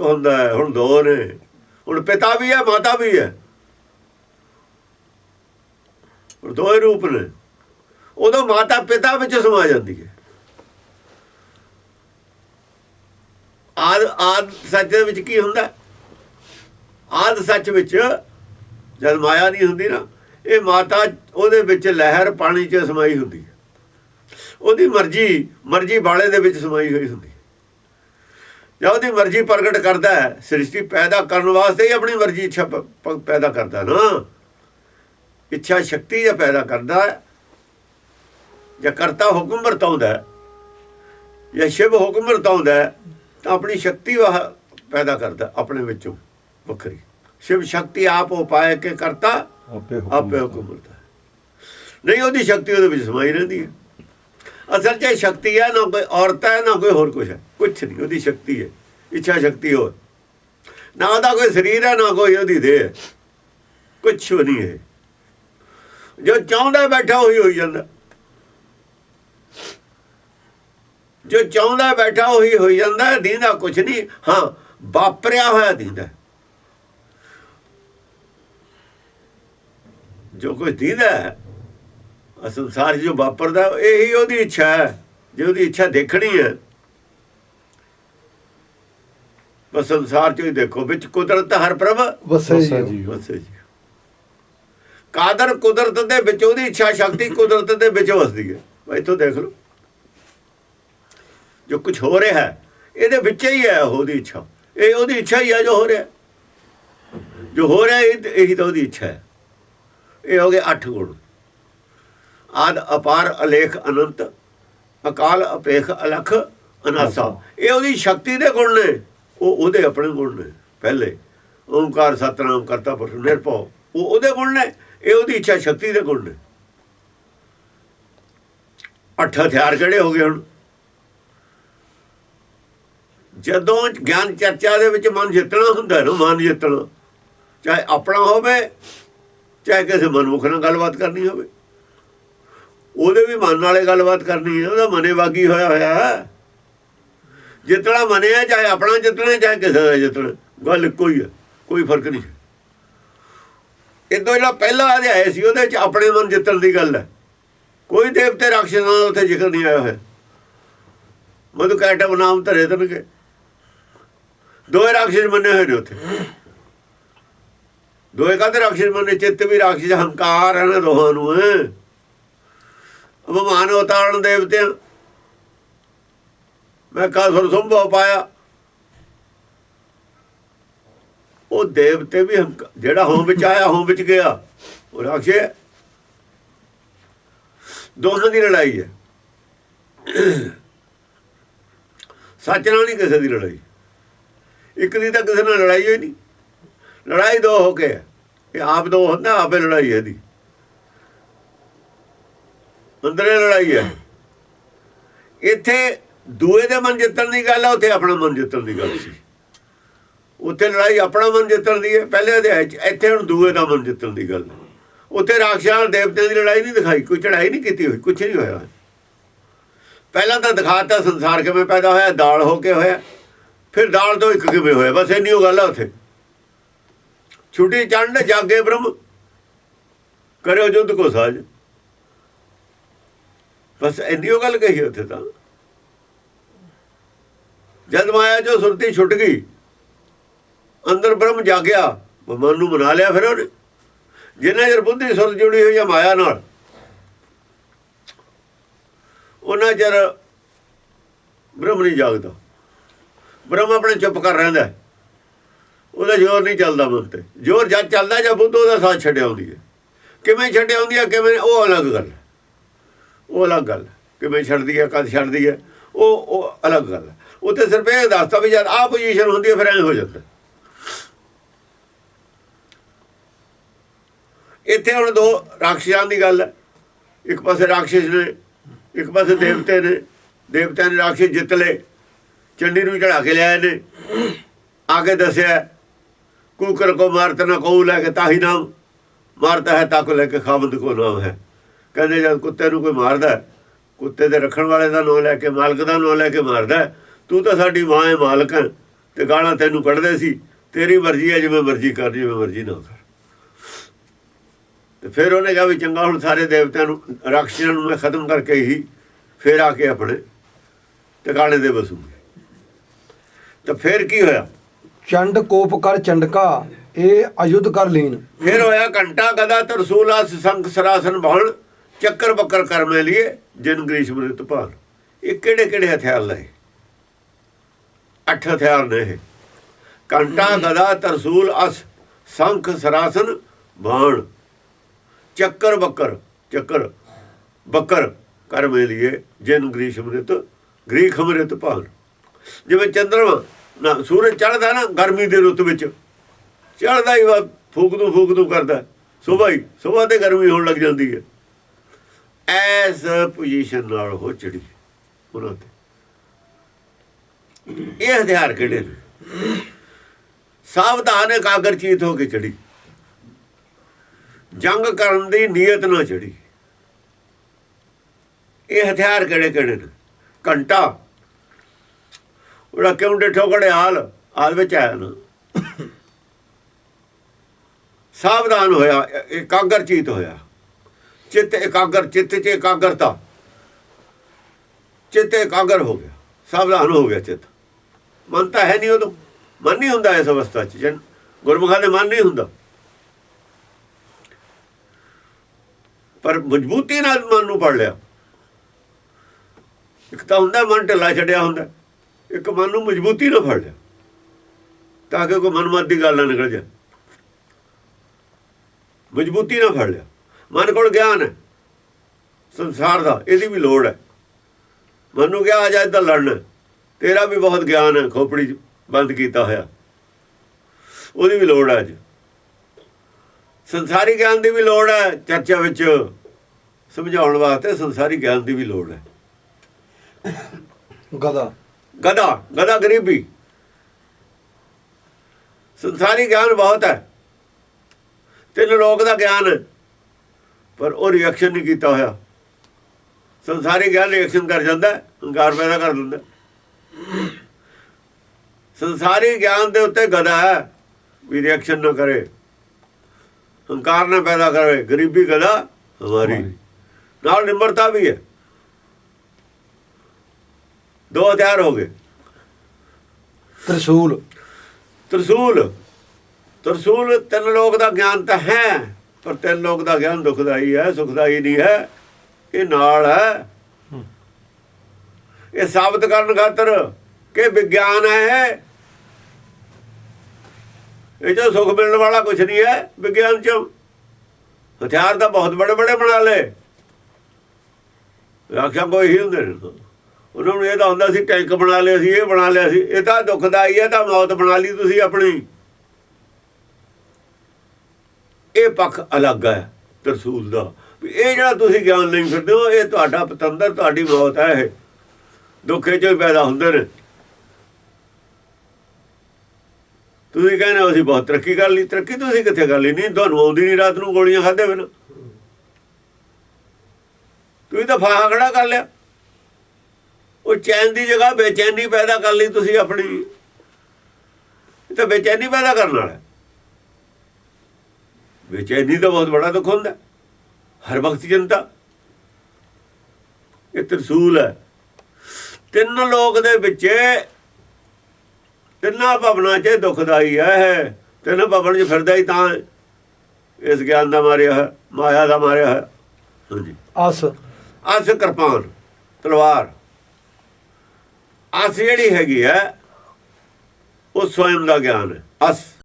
ਹੁੰਦਾ ਹੈ, ਹੁਣ ਦੋ ਨੇ। ਹੁਣ ਪਿਤਾ ਵੀ ਹੈ, ਮਾਤਾ ਵੀ ਹੈ। ਹੁਣ ਦੋਏ ਰੂਪ ਨੇ। ਉਦੋਂ ਮਾਤਾ ਪਿਤਾ ਵਿੱਚ ਸਮਾ ਜਾਂਦੀ ਹੈ। ਆਦ ਆਦ ਸੱਚ ਦੇ ਵਿੱਚ ਕੀ ਹੁੰਦਾ ਆਦ ਸੱਚ ਵਿੱਚ ਜਦ ਮਾਇਆ ਨਹੀਂ ਹੁੰਦੀ ਨਾ, ਇਹ ਮਾਤਾ ਉਹਦੇ ਵਿੱਚ ਲਹਿਰ, ਪਾਣੀ 'ਚ ਸਮਾਈ ਹੁੰਦੀ ਹੈ। ਉਹਦੀ ਮਰਜ਼ੀ ਮਰਜ਼ੀ ਬਾਲੇ ਦੇ ਵਿੱਚ ਸਮਾਈ ਹੋਈ ਹੁੰਦੀ ਜਾਂ ਉਹਦੀ ਮਰਜ਼ੀ ਪ੍ਰਗਟ ਕਰਦਾ ਹੈ ਸ੍ਰਿਸ਼ਟੀ ਪੈਦਾ ਕਰਨ ਵਾਸਤੇ ਹੀ ਆਪਣੀ ਮਰਜ਼ੀ ਇੱਛਾ ਪੈਦਾ ਕਰਦਾ ਨਾ। ਇੱਛਾ ਸ਼ਕਤੀ ਜੇ ਪੈਦਾ ਕਰਦਾ ਹੈ ਜਾਂ ਕਰਤਾ ਹੁਕਮ ਵਰਤਾਉਂਦਾ ਹੈ ਜਾਂ ਸ਼ਿਵ ਹੁਕਮ ਵਰਤਾਉਂਦਾ ਹੈ ਤਾਂ ਆਪਣੀ ਸ਼ਕਤੀ ਵਹ ਪੈਦਾ ਕਰਦਾ ਆਪਣੇ ਵਿੱਚੋਂ ਵੱਖਰੀ। ਸ਼ਿਵ ਸ਼ਕਤੀ ਆਪ ਉਪਾਇ ਕੇ ਕਰਤਾ ਆਪੇ ਹੁਕਮ ਵਰਤਾ ਨਹੀਂ ਉਹਦੀ ਸ਼ਕਤੀ ਉਹਦੇ ਵਿੱਚ ਸਮਾਈ ਰਹਿੰਦੀ ਹੈ। ਅਸਲ 'ਚ ਸ਼ਕਤੀ ਹੈ ਨਾ ਕੋਈ ਔਰਤ ਹੈ ਨਾ ਕੋਈ ਹੋਰ ਕੁਝ ਹੈ। ਕੁਛ ਨਹੀਂ ਉਹਦੀ ਸ਼ਕਤੀ ਹੈ, ਇੱਛਾ ਸ਼ਕਤੀ ਹੋਰ। ਨਾ ਉਹਦਾ ਕੋਈ ਸਰੀਰ ਹੈ, ਨਾ ਕੋਈ ਉਹਦੀ ਦੇਹ ਹੈ। ਕੁਛ ਨਹੀਂ ਹੈ। ਜੋ ਚਾਹੁੰਦਾ ਬੈਠਾ ਹੋਈ ਹੋਈ ਜਾਂਦਾ। ਜੋ ਚਾਹੁੰਦਾ ਬੈਠਾ ਹੋਈ ਹੋਈ ਜਾਂਦਾ ਦੀਂਦਾ ਕੁਛ ਨਹੀਂ। ਹਾਂ, ਵਾਪਰਿਆ ਹੋਇਆ ਦੀਂਦਾ ਜੋ ਕੁਝ ਦੀਂਦਾ ਅਸਲ ਆਹ ਜੋ ਵਾਪਰਦਾ, ਇਹੀ ਉਹਦੀ ਇੱਛਾ ਹੈ। ਜੇ ਉਹਦੀ ਇੱਛਾ ਦੇਖਣੀ ਹੈ ਬਸ ਸੰਸਾਰ 'ਚ ਹੀ ਦੇਖੋ ਵਿੱਚ ਕੁਦਰਤ ਹਰ ਪ੍ਰਭ ਵਸੇ ਜੀ। ਵਸੇ ਜੀ। ਕਾਦਰ ਕੁਦਰਤ ਦੇ ਵਿੱਚ ਉਹਦੀ ਇੱਛਾ ਸ਼ਕਤੀ ਕੁਦਰਤ ਦੇ ਵਿੱਚ ਵਸਦੀ ਹੈ। ਇੱਥੋਂ ਦੇਖ ਲਓ। ਜੋ ਕੁਝ ਹੋ ਰਿਹਾ ਹੈ ਇਹਦੇ ਵਿੱਚ ਹੀ ਹੈ ਉਹਦੀ ਇੱਛਾ। ਇਹ ਉਹਦੀ ਇੱਛਾ ਹੀ ਹੈ ਜੋ ਹੋ ਰਿਹਾ ਜੋ ਹੋ ਰਿਹਾ ਇਹ ਇਹੀ ਤਾਂ ਉਹਦੀ ਇੱਛਾ ਹੈ। ਇਹ ਹੋ ਗਏ ਅੱਠ ਗੁਣ। ਆਦ ਅਪਾਰ ਅਲੇਖ ਅਨੰਤ ਅਕਾਲ ਅਪੇਖ ਅਲਖ ਅਨਾਸਾ। ਇਹ ਉਹਦੀ ਸ਼ਕਤੀ ਦੇ ਗੁਣ ਨੇ। ਉਹ ਉਹਦੇ ਆਪਣੇ ਗੁਣ ਨੇ, ਪਹਿਲੇ। ਓਮਕਾਰ ਸਤਨਾਮ ਕਰਤਾ ਪੁਰਖ ਨਿਰਭਉ। ਉਹ ਉਹਦੇ ਗੁਣ ਨੇ, ਇਹ ਉਹਦੀ ਇੱਛਾ ਸ਼ਕਤੀ ਦੇ ਗੁਣ ਨੇ। ਅੱਠ ਹਥਿਆਰ ਕਿਹੜੇ ਹੋ ਗਏ ਹੁਣ? ਜਦੋਂ ਗਿਆਨ ਚਰਚਾ ਦੇ ਵਿੱਚ ਮਨ ਜਿੱਤਣਾ ਹੁੰਦਾ ਨਾ, ਮਨ ਜਿੱਤਣਾ, ਚਾਹੇ ਆਪਣਾ ਹੋਵੇ, ਚਾਹੇ ਕਿਸੇ ਮਨਮੁਖ ਨਾਲ ਗੱਲਬਾਤ ਕਰਨੀ ਹੋਵੇ। ਉਹਦੇ ਵੀ ਮਨ ਨਾਲੇ ਗੱਲਬਾਤ ਕਰਨੀ ਹੈ, ਉਹਦਾ ਮਨੇ ਵਾਗੀ ਹੋਇਆ ਹੋਇਆ ਹੈ। ਜਿੱਤਣਾ ਮੰਨਿਆ ਚਾਹੇ ਆਪਣਾ ਜਿੱਤਣਾ ਚਾਹੇ ਕਿਸੇ ਦਾ ਜਿੱਤਣਾ, ਗੱਲ ਇੱਕੋ ਹੀ ਹੈ ਕੋਈ ਫ਼ਰਕ ਨਹੀਂ ਇਦੋਂ ਜਿਹੜਾ ਪਹਿਲਾ ਅਧਿਆਇ ਸੀ, ਉਹਦੇ ਵਿੱਚ ਆਪਣੇ ਮਨ ਜਿੱਤਣ ਦੀ ਗੱਲ ਹੈ। ਕੋਈ ਦੇਵਤੇ ਰਾਖਸ਼ਾਂ ਦਾ ਉੱਥੇ ਜ਼ਿਕਰ ਨਹੀਂ ਆਇਆ ਹੋਇਆ। ਮਧੂ ਕੈਟਮ ਨਾਮ ਧਰੇ ਤਨਕੇ ਦੋਏ ਰਾਖਸ਼ ਮੰਨੇ ਹੋਏ ਨੇ ਉੱਥੇ। ਦੋਏ ਕਾਹਦੇ ਰਾਖਸ਼ ਮੰਨੇ? ਚਿੱਤ ਵੀ ਰਾਖਸ਼, ਹੰਕਾਰ ਹਨ ਦੋਹਾਂ ਨੂੰ ਅਭਿਮਾਨ ਉਤਾਰਨ ਦੇਵਤਿਆਂ। ਮੈਂ ਕਾ ਸੁਰ ਸੰਭਵ ਪਾਇਆ। ਉਹ ਦੇਵਤੇ ਵੀ ਹੰਕ- ਜਿਹੜਾ ਹੋਂ ਵਿੱਚ ਆਇਆ, ਹੋਂ ਵਿੱਚ ਗਿਆ। ਉਹ ਰਾਖਸ਼ ਹੈ ਦੋਹਾਂ ਦੀ ਲੜਾਈ ਹੈ। ਸੱਚ ਨਾਲ ਨਹੀਂ ਕਿਸੇ ਦੀ ਲੜਾਈ। ਇੱਕ ਦੀ ਤਾਂ ਕਿਸੇ ਨਾਲ ਲੜਾਈ ਹੋਈ ਨਹੀਂ। ਲੜਾਈ ਦੋ ਹੋ ਕੇ ਹੈ। ਇਹ ਆਪ ਦੋ ਹੁੰਦਾ, ਆਪੇ ਲੜਾਈ ਹੈ ਦੀ ਅੰਦਰੇ ਲੜਾਈ ਹੈ। ਇੱਥੇ ਦੂਏ ਦੇ ਮਨ ਜਿੱਤਣ ਦੀ ਗੱਲ ਆ, ਉੱਥੇ ਆਪਣਾ ਮਨ ਜਿੱਤਣ ਦੀ ਗੱਲ ਸੀ। ਉੱਥੇ ਲੜਾਈ ਆਪਣਾ ਮਨ ਜਿੱਤਣ ਦੀ ਹੈ, ਪਹਿਲੇ ਅਧਿਆਇ ਇੱਥੇ ਹੁਣ ਦੂਏ ਦਾ ਮਨ ਜਿੱਤਣ ਦੀ ਗੱਲ ਉੱਥੇ ਰਾਖਸ਼ਾਂ ਔਰ ਦੇਵਤਿਆਂ ਦੀ ਲੜਾਈ ਨਹੀਂ ਦਿਖਾਈ, ਕੋਈ ਚੜਾਈ ਨਹੀਂ ਕੀਤੀ ਹੋਈ ਕੁਝ ਨਹੀਂ ਹੋਇਆ। ਪਹਿਲਾਂ ਤਾਂ ਦਿਖਾਤਾ ਸੰਸਾਰ ਕਿਵੇਂ ਪੈਦਾ ਹੋਇਆ, ਦਾਲ ਹੋ ਕੇ ਹੋਇਆ, ਫਿਰ ਦਾਲ ਤੋਂ ਇੱਕ ਕਿਵੇਂ ਹੋਇਆ, ਬਸ ਇੰਨੀ ਓ ਗੱਲ ਆ ਉੱਥੇ। ਛੁੱਟੀ ਚੰਡ ਜਾਗੇ ਬ੍ਰਹਮ, ਕਰਿਓ ਜੁੱਧ ਕੋ ਸਾਜ। ਬਸ ਇੰਨੀ ਓ ਗੱਲ ਕਹੀ ਉੱਥੇ ਤਾਂ। ਜਦ ਮਾਇਆ ਜੋ ਸੁਰਤੀ ਛੁੱਟ ਗਈ, ਅੰਦਰ ਬ੍ਰਹਮ ਜਾਗਿਆ ਮਨ ਨੂੰ ਬਣਾ ਲਿਆ ਫਿਰ ਉਹਨੇ। ਜਿੰਨਾ ਚਿਰ ਬੁੱਧੀ ਸੁਰਤ ਜੁੜੀ ਹੋਈ ਹੈ ਮਾਇਆ ਨਾਲ, ਉਹਨਾਂ ਚਿਰ ਬ੍ਰਹਮ ਨਹੀਂ ਜਾਗਦਾ। ਬ੍ਰਹਮ ਆਪਣੇ ਚੁੱਪ ਕਰ ਰਹਿੰਦਾ ਉਹਦਾ ਜ਼ੋਰ ਨਹੀਂ ਚੱਲਦਾ ਮਨ ਤੇ ਜ਼ੋਰ ਜਦ ਚੱਲਦਾ ਜਾਂ ਬੁੱਧ ਉਹਦਾ ਸਾਥ ਛੱਡਿਆ ਹੁੰਦੀ ਹੈ। ਕਿਵੇਂ ਛੱਡਿਆ ਹੁੰਦੀ ਹੈ ਕਿਵੇਂ ਉਹ ਅਲੱਗ ਗੱਲ ਹੈ। ਉਹ ਅਲੱਗ ਗੱਲ ਹੈ। ਕਿਵੇਂ ਛੱਡਦੀ ਹੈ, ਕਦ ਛੱਡਦੀ ਹੈ, ਉਹ ਉਹ ਅਲੱਗ ਗੱਲ ਹੈ। ਉੱਥੇ ਸਿਰਫ ਇਹ ਦੱਸਦਾ ਵੀ ਜਦ ਆ ਪੋਜੀਸ਼ਨ ਹੁੰਦੀ ਹੈ, ਫਿਰ ਐਂ ਹੋ ਜਾਂਦਾ। ਇੱਥੇ ਹੁਣ ਦੋ ਰਾਖਸ਼ਾਂ ਦੀ ਗੱਲ ਹੈ। ਇੱਕ ਪਾਸੇ ਰਾਖਸ਼ ਨੇ, ਇੱਕ ਪਾਸੇ ਦੇਵਤੇ ਨੇ। ਦੇਵਤਿਆਂ ਨੇ ਰਾਖਸ਼ ਜਿੱਤ ਲਏ। ਚੰਡੀ ਨੂੰ ਚੜਾ ਕੇ ਲਿਆਏ ਨੇ। ਆ ਕੇ ਦੱਸਿਆ, ਕੂਕਰ ਕੋ ਮਾਰਤ ਨਾ ਕੋ ਲੈ ਕੇ ਤਾਹੀ ਨਾਮ। ਮਾਰਤਾ ਹੈ ਤਾਕੋ ਲੈ ਕੇ ਖਾਵੰਦ ਕੋ ਨਾਮ ਹੈ। ਕਹਿੰਦੇ ਜਦ ਕੁੱਤੇ ਨੂੰ ਕੋਈ ਮਾਰਦਾ ਕੁੱਤੇ ਦੇ ਰੱਖਣ ਵਾਲੇ ਦਾ ਨਾਮ ਲੈ ਕੇ, ਮਾਲਕ ਦਾ ਨਾਮ ਲੈ ਕੇ ਮਾਰਦਾ ਤੂੰ ਤਾਂ ਸਾਡੀ ਮਾਂ ਹੈ ਮਾਲਕ ਹੈ ਤੇ ਗਾਲਾਂ ਤੈਨੂੰ ਕੱਢਦੇ ਸੀ। ਤੇਰੀ ਮਰਜ਼ੀ ਹੈ ਜਿਵੇਂ ਮਰਜ਼ੀ ਕਰ ਜਿਵੇਂ ਮਰਜ਼ੀ ਨਾ ਕਰ। ਤੇ ਫਿਰ ਉਹਨੇ ਕਿਹਾ ਵੀ ਚੰਗਾ ਹੁਣ ਸਾਰੇ ਦੇਵਤਿਆਂ ਨੂੰ ਰਾਖਸ਼ਾਂ ਨੂੰ ਮੈਂ ਖਤਮ ਕਰਕੇ ਹੀ ਫਿਰ ਆ ਕੇ ਆਪਣੇ ਟਿਕਾਣੇ ਦੇ ਬਸੂਗੀ ਤਾਂ ਫਿਰ ਕੀ ਹੋਇਆ? ਚੰਡ ਕੋਪ ਕਰ ਚੰਡਕਾ ਇਹ ਅਯੁੱਧ ਕਰ ਲੀਨ। ਫਿਰ ਹੋਇਆ ਘੰਟਾ ਗਦਾ ਤਰਸੂਲਾ ਸੰਖ ਸਰਾਸਨ ਬਹਣ ਚੱਕਰ ਬੱਕਰ ਕਰਮੇ ਲਿਏ ਜਿਨ ਗ੍ਰੀਸ਼ਮ ਰਿਤ ਭਾਲ ਇਹ ਕਿਹੜੇ ਕਿਹੜੇ ਹਥਿਆਰ ਲਏ? ਅੱਠ ਹਥਿਆਰ ਨੇ ਇਹ। ਘੰਟਾ ਗਦਾ ਤਰਸੂਲ, ਅਸ, ਸੰਖ, ਸਰਾਸਨ, ਬਾਣ। ਚੱਕਰ, ਬੱਕਰ। ਚੱਕਰ, ਬੱਕਰ, ਕਰਮੇ ਲਿਏ, ਜਿਨ ਗ੍ਰੀਸ਼ਮ ਅਮ੍ਰਿਤ ਗ੍ਰੀਖ ਅਮ੍ਰਿਤ ਭਾਲ ਜਿਵੇਂ ਚੰਦਰਮਾ, ਨਾ, ਸੂਰਜ ਚੜਦਾ ਨਾ ਗਰਮੀ ਦੇ ਰੁੱਤ ਵਿੱਚ ਚੜਦਾ ਹੀ ਫੂਕ ਦੂ ਫੂਕ ਦੂ ਕਰਦਾ। ਸੁਬਾਹ ਹੀ ਸੁਬਾਹ ਤੇ ਗਰਮੀ ਹੋਣ ਲੱਗ ਜਾਂਦੀ ਹੈ। ਐਸ ਪੋਜੀਸ਼ਨ ਨਾਲ ਹੋ ਚੜੀ ਉਹਨਾਂ ਤੇ ਇਹ ਹਥਿਆਰ ਕਿਹੜੇ ਨੇ? ਸਾਵਧਾਨ ਇਕਾਗਰ ਚੀਤ ਹੋ ਕੇ ਚੜੀ। ਜੰਗ ਕਰਨ ਦੀ ਨੀਅਤ ਨਾਲ ਚੜੀ। ਇਹ ਹਥਿਆਰ ਕਿਹੜੇ ਕਿਹੜੇ ਨੇ? ਘੰਟਾ। ਉਹਦਾ ਕਿਉਂ ਡਿਠੋ ਘੜੇ ਹਾਲ? ਹਾਲ ਵਿੱਚ ਆਇਆ ਨਾ। ਸਾਵਧਾਨ ਹੋਇਆ ਇ- ਇਕਾਗਰ ਚੀਤ ਹੋਇਆ। ਚਿੱਤ ਇਕਾਗਰ, ਚਿੱਤ 'ਚ ਇਕਾਗਰਤਾ। ਚਿੱਤ ਇਕਾਗਰ ਹੋ ਗਿਆ। ਸਾਵਧਾਨ ਹੋ ਗਿਆ ਚਿੱਤ। ਮਨ ਤਾਂ ਹੈ ਨਹੀਂ ਉਦੋਂ। ਮਨ ਨਹੀਂ ਹੁੰਦਾ ਇਸ ਅਵਸਥਾ 'ਚ, ਜਨ ਗੁਰਮੁਖਾਂ ਦੇ ਮਨ ਨਹੀਂ ਹੁੰਦਾ। ਪਰ ਮਜ਼ਬੂਤੀ ਨਾਲ ਮਨ ਨੂੰ ਪੜ ਲਿਆ। ਇੱਕ ਤਾਂ ਹੁੰਦਾ ਮਨ ਢਿੱਲਾ ਛੱਡਿਆ ਹੁੰਦਾ। ਇੱਕ ਮਨ ਨੂੰ ਮਜ਼ਬੂਤੀ ਨਾਲ ਫੜ ਲਿਆ। ਤਾਂ ਕਿ ਕੋਈ ਮਨਮਤ ਦੀ ਗੱਲ ਨਾ ਨਿਕਲ ਜਾਏ। ਮਜ਼ਬੂਤੀ ਨਾਲ ਫੜ ਲਿਆ। ਮਨ ਕੋਲ ਗਿਆਨ ਹੈ। ਸੰਸਾਰ ਦਾ, ਇਹਦੀ ਵੀ ਲੋੜ ਹੈ। ਮਨ ਨੂੰ ਕਿਹਾ ਆ ਜਾ, ਇੱਧਰ ਲੜਨ ਤੇਰਾ ਵੀ ਬਹੁਤ ਗਿਆਨ ਹੈ ਖੋਪੜੀ ਬੰਦ ਕੀਤਾ ਹੋਇਆ। ਉਹਦੀ ਵੀ ਲੋੜ ਹੈ ਅੱਜ। ਸੰਸਾਰੀ ਗਿਆਨ ਦੀ ਵੀ ਲੋੜ ਹੈ ਚਰਚਾ ਵਿੱਚ ਸਮਝਾਉਣ ਵਾਸਤੇ ਸੰਸਾਰੀ ਗਿਆਨ ਦੀ ਵੀ ਲੋੜ ਹੈ। ਗਦਾ ਗਦਾ ਗਦਾ ਗਰੀਬੀ। ਸੰਸਾਰੀ ਗਿਆਨ ਬਹੁਤ ਹੈ। ਤਿੰਨ ਲੋਕ ਦਾ ਗਿਆਨ ਪਰ ਉਹ ਰਿਐਕਸ਼ਨ ਨਹੀਂ ਕੀਤਾ ਹੋਇਆ। ਸੰਸਾਰੀ ਗਿਆਨ ਰਿਐਕਸ਼ਨ ਕਰ ਜਾਂਦਾ ਹੰਕਾਰ ਪੈਦਾ ਕਰ ਦਿੰਦਾ। ਸੰਸਾਰੀ ਗਿਆਨ ਦੇ ਉੱਤੇ ਗਦਾ ਹੈ ਵੀ ਰਿਐਕਸ਼ਨ ਨਾ ਕਰੇ। ਹੰਕਾਰ ਨਾ ਪੈਦਾ ਕਰੇ। ਗਰੀਬੀ ਗਦਾ ਹਮਾਰੀ। ਨਾਲ ਨਿਮਰਤਾ ਵੀ ਹੈ। ਦੋ ਹਥਿਆਰ ਹੋ ਗਏ। ਤ੍ਰਿਸ਼ੂਲ। ਤਰਸੂਲ। ਤਰਸੂਲ ਤਿੰਨ ਲੋਕ ਦਾ ਗਿਆਨ ਤਾਂ ਹੈ ਪਰ ਤਿੰਨ ਲੋਕ ਦਾ ਗਿਆਨ ਦੁਖਦਾਈ ਹੈ ਸੁਖਦਾਈ ਨਹੀਂ ਹੈ। ਇਹ ਨਾਲ ਹੈ। ਇਹ ਸਾਬਤ ਕਰਨ ਖਾਤਰ ਕਿ ਵਿਗਿਆਨ ਹੈ ਇਹ। ਇਹ ਜੋ ਸੁਖ ਮਿਲਣ ਵਾਲਾ ਕੁਝ ਨਹੀਂ ਹੈ ਵਿਗਿਆਨ ਚ। ਹਥਿਆਰ ਤਾਂ ਬਹੁਤ ਬੜੇ ਬੜੇ ਬਣਾ ਲਏ। ਆਖਿਆ ਕੋਈ ਹੀ ਹੁੰਦੇ ਨੇ ਉਹਨਾਂ ਨੂੰ ਇਹ ਤਾਂ ਹੁੰਦਾ ਸੀ ਟੈਂਕ ਬਣਾ ਲਿਆ ਸੀ, ਇਹ ਬਣਾ ਲਿਆ ਸੀ। ਇਹ ਤਾਂ ਦੁਖਦਾਈ ਹੈ ਤਾਂ ਮੌਤ ਬਣਾ ਲਈ ਤੁਸੀਂ ਆਪਣੀ। ਇਹ ਪੱਖ ਅਲੱਗ ਹੈ ਤਰਸੂਲ ਦਾ। ਵੀ ਇਹ ਜਿਹੜਾ ਤੁਸੀਂ ਗਿਆਨ ਨਹੀਂ ਫਿਰਦੇ ਹੋ, ਇਹ ਤੁਹਾਡਾ ਪਤੰਦਰ, ਤੁਹਾਡੀ ਮੌਤ ਹੈ ਇਹ। ਦੁੱਖੇ ਚੋਂ ਹੀ ਪੈਦਾ ਹੁੰਦੇ ਨੇ। ਤੁਸੀਂ ਕਹਿੰਦੇ ਹੋ ਅਸੀਂ ਬਹੁਤ ਤਰੱਕੀ ਕਰ ਲਈ, ਤਰੱਕੀ ਤੁਸੀਂ ਕਿੱਥੇ ਕਰ ਲਈ? ਨਹੀਂ, ਤੁਹਾਨੂੰ ਆਉਂਦੀ ਨਹੀਂ, ਰਾਤ ਨੂੰ ਗੋਲੀਆਂ ਖਾਦੇ ਬਿਨ। ਤੁਸੀਂ ਤਾਂ ਫਾਹਾ ਖੜਾ ਕਰ ਲਿਆ। ਉਹ ਚੈਨ ਦੀ ਜਗ੍ਹਾ ਬੇਚੈਨੀ ਪੈਦਾ ਕਰ ਲਈ ਤੁਸੀਂ ਆਪਣੀ। ਇਹ ਤਾਂ ਬੇਚੈਨੀ ਪੈਦਾ ਕਰਨ ਵਾਲਾ ਬੇਚੈਨੀ ਤਾਂ ਬਹੁਤ ਬੜਾ ਦੁੱਖ ਹੁੰਦਾ। ਹਰ ਵਕਤ ਚਿੰਤਾ ਇਹ ਤਰਸੂਲ ਹੈ। ਤਿੰਨ ਲੋਕ ਦੇ ਵਿੱਚ ਤਿੰਨਾਂ ਭਵਨਾਂ 'ਚ ਦੁਖਦਾਈ ਹੈ। ਤਿੰਨ ਭਵਨ 'ਚ ਫਿਰਦਾ ਹੀ ਤਾਂ। ਇਸ ਗਿਆਨ ਦਾ ਮਾਰਿਆ ਹੈ ਮਾਇਆ ਦਾ ਮਾਰਿਆ ਹੈ। ਹਾਂਜੀ। ਅਸ। ਅਸ ਕਿਰਪਾਨ ਤਲਵਾਰ। ਅਸ ਜਿਹੜੀ ਹੈਗੀ ਹੈ ਉਹ ਸਵਯੰ ਦਾ ਗਿਆਨ ਹੈ। ਅਸ।